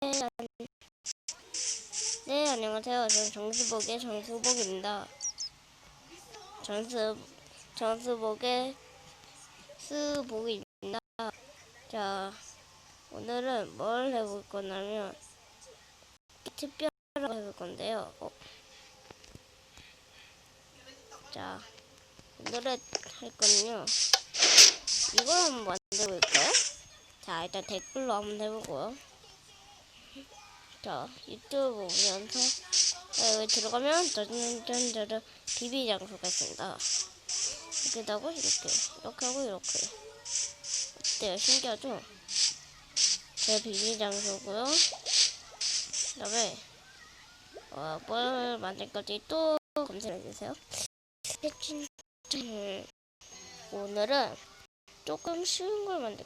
네, 안녕하세요. 저는 정수복의 정수복입니다. 정수, 정수복의 수복입니다. 자, 오늘은 뭘 해볼 거냐면, 특별하게 해볼 건데요. 어. 자, 오늘은 할 거는요. 이걸 한번 만들어 볼까요? 자, 일단 댓글로 한번 해보고요. 자, 유튜브 보면서 자, 여기 들어가면 짜잔짜잔 비비 장소가 있습니다. 이렇게 하고 이렇게 이렇게 하고 이렇게 어때요? 신기하죠? 제 비비 장소고요. 그 다음에 어, 뭘 만들 건지 또 검색해 주세요. 음, 오늘은 조금 쉬운 걸 만들.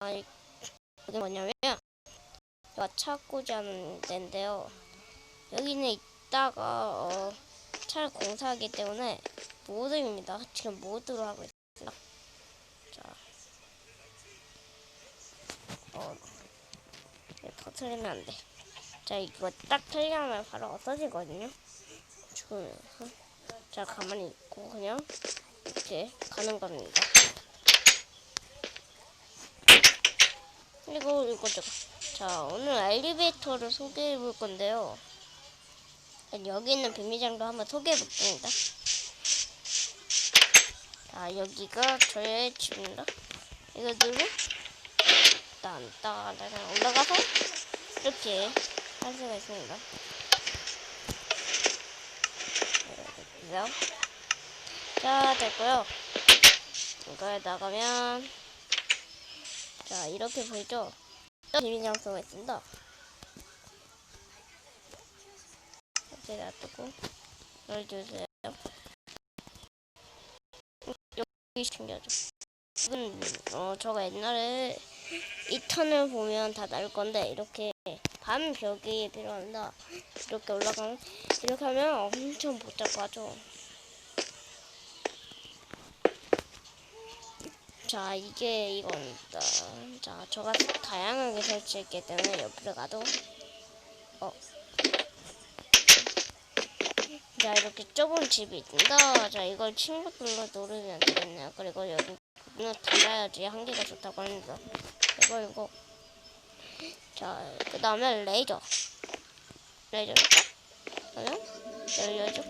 아, 이- 이게 뭐냐면 찾고자 하는 데인데요. 여기는 이따가 어, 차를 공사하기 때문에 모드입니다. 지금 모드로 하고 있습니다. 자, 어, 네, 터트리면 안 돼. 자, 이거 딱 틀리면 바로 없어지거든요. 죽으면서. 자, 가만히 있고 그냥 이렇게 가는 겁니다. 그리고 이거 저거. 자, 오늘 엘리베이터를 소개해 볼 건데요. 여기 있는 비밀장도 한번 소개해 볼겁니다. 자, 여기가 저의 집입니다. 이거 누르 일단 따라 올라가서 이렇게 할 수가 있습니다. 그죠? 자, 됐고요. 이거에 나가면 자, 이렇게 보이죠? 또 비밀 장소가 있습니다. 이렇게 놔두고 열어주세요. 여기 챙겨줘. 이건 어 저가 옛날에 이 턴을 보면 다 나올 건데 이렇게 반 벽이 필요합니다. 이렇게 올라가면 이렇게 하면 엄청 복잡하죠. 자 이게 이겁니다. 자 저가 다양하게 설치했기 때문에 옆으로 가도 어. 자 이렇게 좁은 집이 있습니다. 자 이걸 친구들로 누르면 되겠네요. 그리고 여기 문을 닫아야지 한계가 좋다고 합니다. 이거 이거 자그 다음에 레이저 레이저 딱 그러면 열려줘.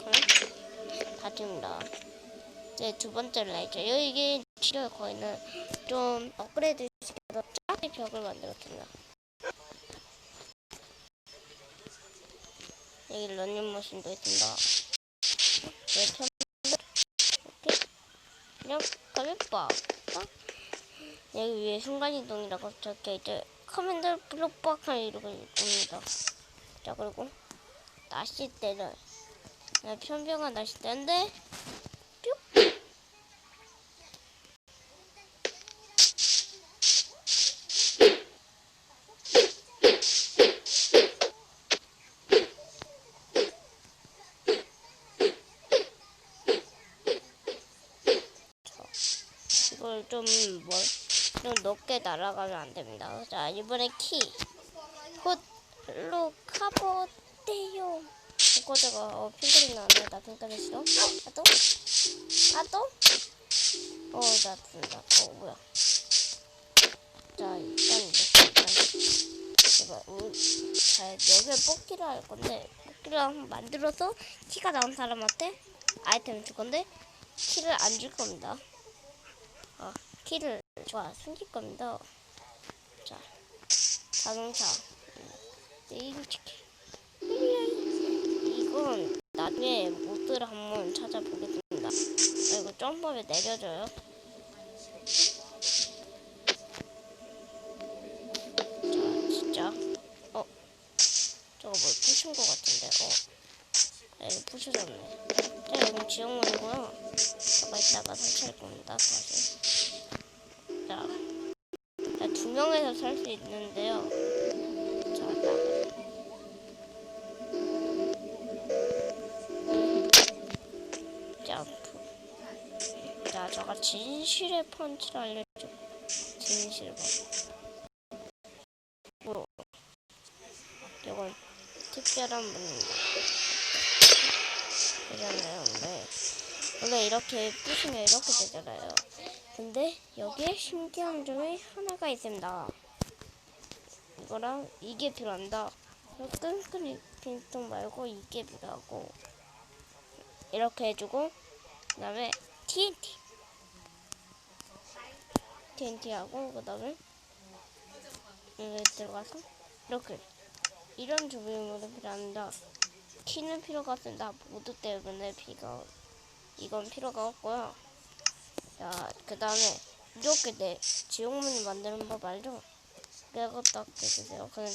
그러면 닫힙니다. 네, 두 번째 레이저. 여기 치료 거기는 좀 업그레이드 시켜서 작은 벽을 만들었습니다. 여기 런닝머신도 있습니다. 네, 편 이렇게 그냥 빡. 빡. 여기 위에 순간이동이라고 적혀 이제 커맨드 블록박하 이러고 있습니다. 자 그리고 낚싯대는 그냥 편병한 낚싯대인데 이걸 좀 뭘, 좀 높게 날아가면 안 됩니다. 자, 이번에 키. 헛로 카보데요. 이거 제가 어, 핑크림 나왔네. 나 핑크림 싫어. 아, 또? 아, 또? 어, 나 든다. 어, 뭐야. 자, 일단 이렇게, 이거, 우, 자, 여기에 뽑기를 할 건데, 뽑기를 한번 만들어서 키가 나온 사람한테 아이템을 줄 건데, 키를 안 줄 겁니다. 어, 키를 좋아 숨길 겁니다. 자, 자동차. 네임 치킨. 이건 나중에 모드를 한번 찾아보겠습니다. 그리고 점프를 내려줘요. 자, 진짜. 어, 저거 뭘 부신 것 같은데. 어, 네, 부셔졌네. 자, 여기 지역문이고요. 저가 이따가 설치할 겁니다. 다시. 살 수 있는데요. 자, 점프. 자, 저가 진실의 펀치를 알려줘. 진실 펀치. 뭐, 이건 특별한 분입니다. 그잖아요, 원래. 원래 이렇게 부시면 이렇게 되잖아요. 근데 여기에 신기한 점이 하나가 있습니다. 이거랑 이게 필요한다. 이 끈끈이 빈통 말고 이게 필요하고 이렇게 해주고 그 다음에 TNT TNT 하고 그 다음에 여기 들어가서 이렇게 이런 조명으로 필요합니다. 키는 필요가 없습니다. 모두 때문에 비가 이건 필요가 없고요. 자, 그 다음에 이렇게 내 지옥문을 만드는 법 알죠? 그거 딱 해주세요. 그냥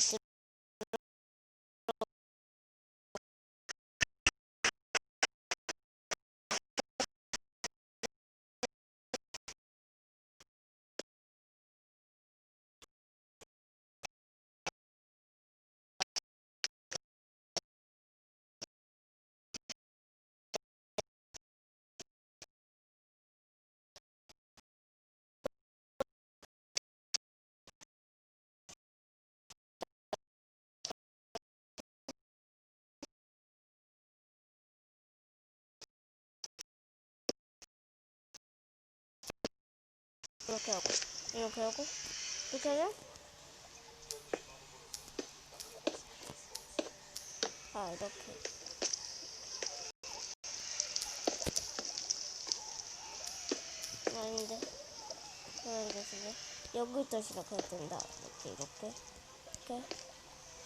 이렇게 하고. 이렇게 하고. 이렇게 하면? 아 이렇게. 아닌데 아닌데 지금 여기부터 시작해야 된다. 이렇게 이렇게. 이렇게.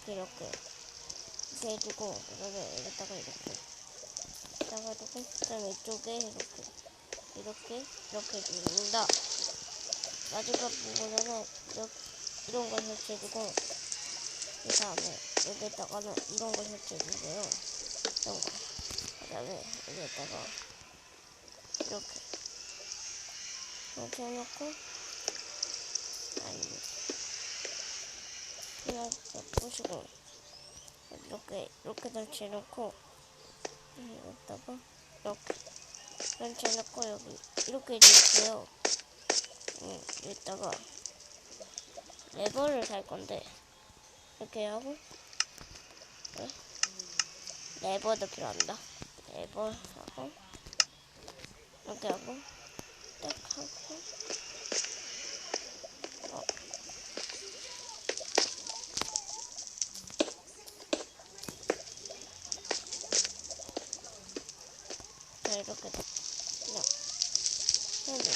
이렇게 이렇게. 이렇게 해주고 그다음에 여기다가 이렇게. 여기다가 이렇게. 그다음에 이쪽에 이렇게. 이렇게 이렇게 해줍니다. 마지막 부분에는 이런 걸 설치해주고 그 다음에 여기에다가는 이런 걸 설치해주세요. 이런 거. 그 다음에 여기에다가 이렇게 이렇게 해놓고 아니 그냥 보시고 이렇게 이렇게 설치해놓고 여기다가 이렇게 설치해놓고 여기 이렇게 해주세요. 응, 여기다가 레버를 달 건데 이렇게 하고 네? 레버도 필요합니다. 레버 하고 이렇게 하고 딱 하고 어. 자 이렇게 돼. 그냥 해야 돼.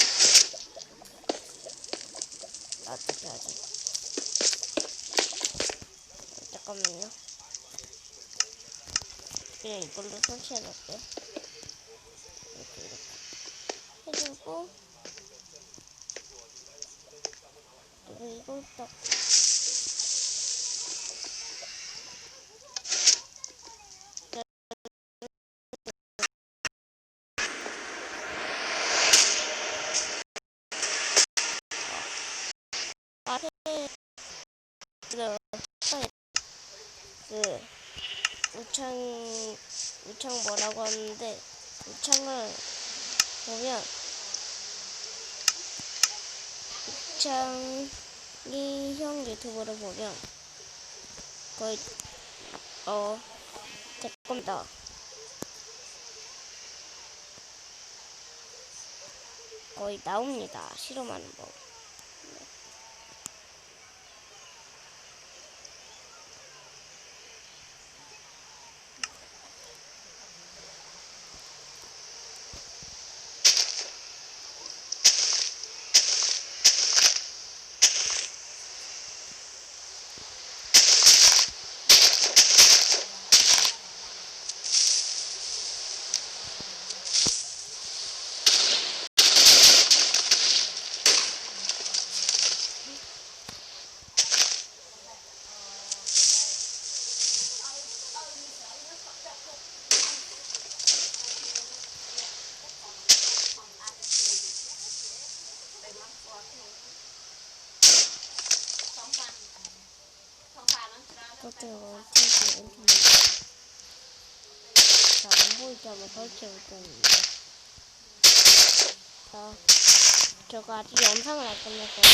어떻게 하지? 잠깐만요. 그냥 이걸로 설치해 놓을게요. 이렇게, 이렇게. 해주고, 이걸 딱. 그, 그, 우창, 우창 뭐라고 하는데, 우창을 보면, 우창이 형 유튜브를 보면, 거의, 어, 제 겁니다. 거의 나옵니다. 실험하는 법. 그것도 원통이 엄청 자, 안 보이게 한번 설치해 볼 겁니다. 자, 제가 아직 영상을 안 끝냈어요.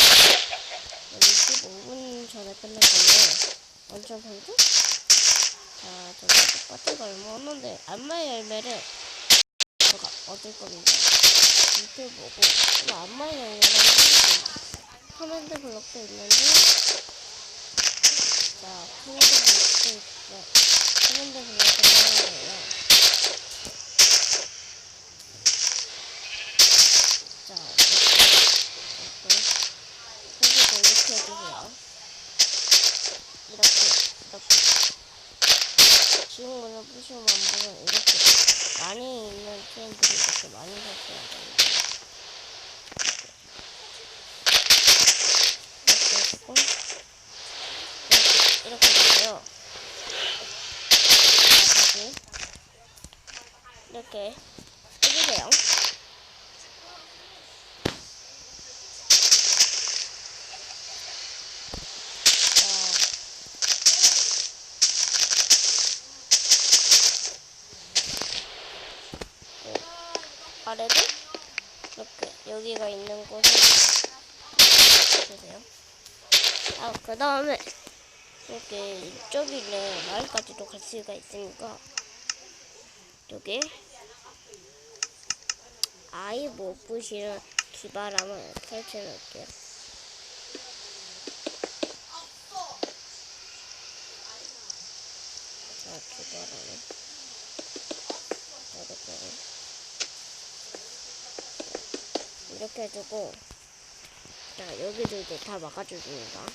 25분 전에 끝낼 건데, 완전 방금? 자, 자, 저거 똑같은 거 얼마 없는데 안마의 열매를 제가 얻을 겁니다. 밑에 보고 이거 안마의 열매라고 커맨드 블록도 있는데 자, 커맨드 블록도 있어. 커맨드 블록을 하는 거예요. 자, 이렇게 이렇게 이렇게 해주세요. 이렇게 이렇게 지금으로 부시면 안보면 이렇게 많이 있는 트렌들이 이렇게 많이 샀어야 됩니다. 이렇게 해주고 이렇게 이렇게. 자 다시 이렇게 해주세요. 자. 아래도 이렇게 여기가 있는 곳에 주세요. 아, 그 다음에 이렇게 이쪽이는 마을까지도 갈 수가 있으니까 여기 아이 못 부시는 기바람을 설치해 놓을게요. 자, 기바람을 이렇게 이렇게 해주고 자 여기도 이제 다 막아줍니다.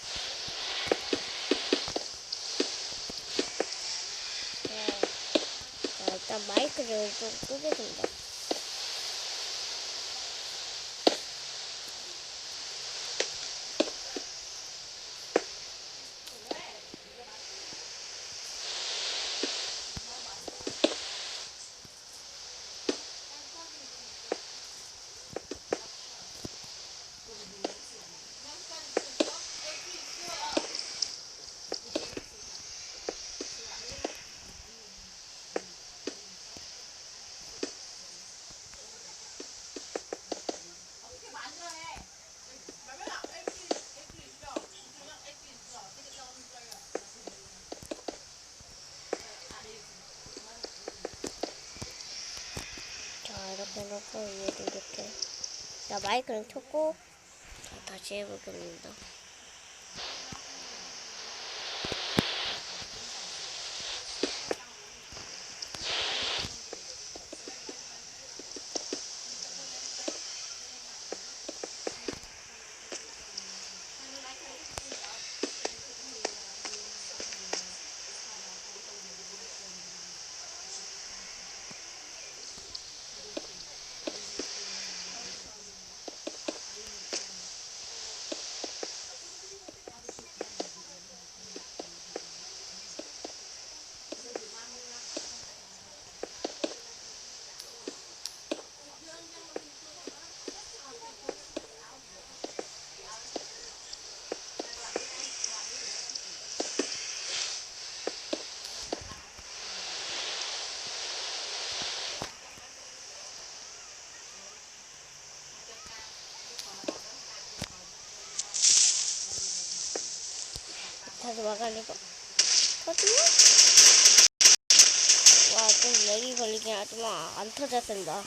자, 자 일단 마이크를 좀 끄겠습니다 자 이렇게 놓고 위에도 이렇게 자 마이크를 켰고 자 다시 해보겠습니다 다시 막아내고. 터지나? 와 좀 렉이 걸리긴 하지만 안 터져야 된다.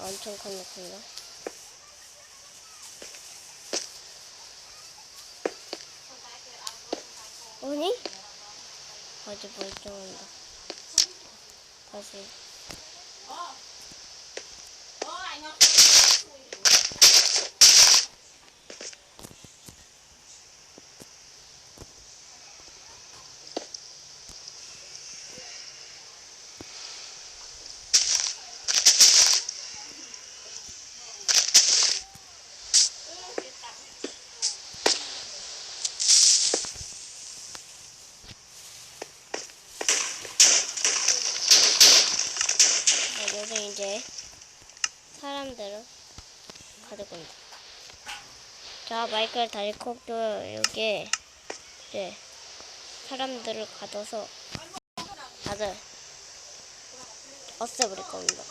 엄청 강력합니다. 오니? 아주 멀쩡한다. 다시 이제 사람들을 가질 겁니다. 자, 마이크를 다시 콕도 여기에 이제 사람들을 가둬서 다들 없애버릴 겁니다.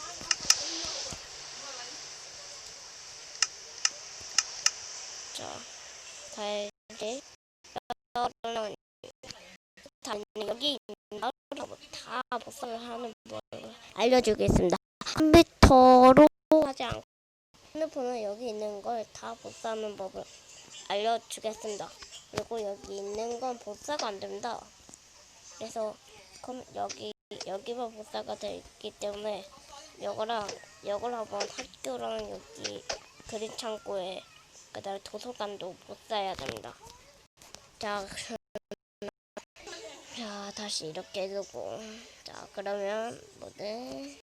자, 다 이제 다 여기 있는 아 보상을 하는 법을 알려주겠습니다. 컴퓨터로 하지 않고 핸드폰은 여기 있는 걸 다 복사하는 법을 알려주겠습니다. 그리고 여기 있는 건 복사가 안 됩니다. 그래서 컴, 여기 여기만 복사가 되어 있기 때문에 이거랑 이걸 한번 학교랑 여기 그림 창고에 그다음에 도서관도 복사해야 됩니다. 자, 자 다시 이렇게 해두고 자 그러면 뭐든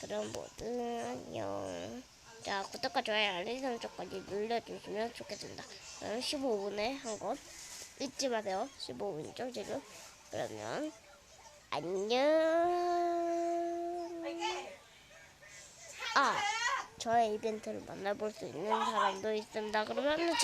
그럼 모두 안녕. 자, 구독과 좋아요, 알림 설정까지 눌러주시면 좋겠습니다. 그럼 15분에 한 것 잊지 마세요. 15분이죠, 지금. 그러면 안녕. 아, 저의 이벤트를 만나볼 수 있는 사람도 있습니다. 그러면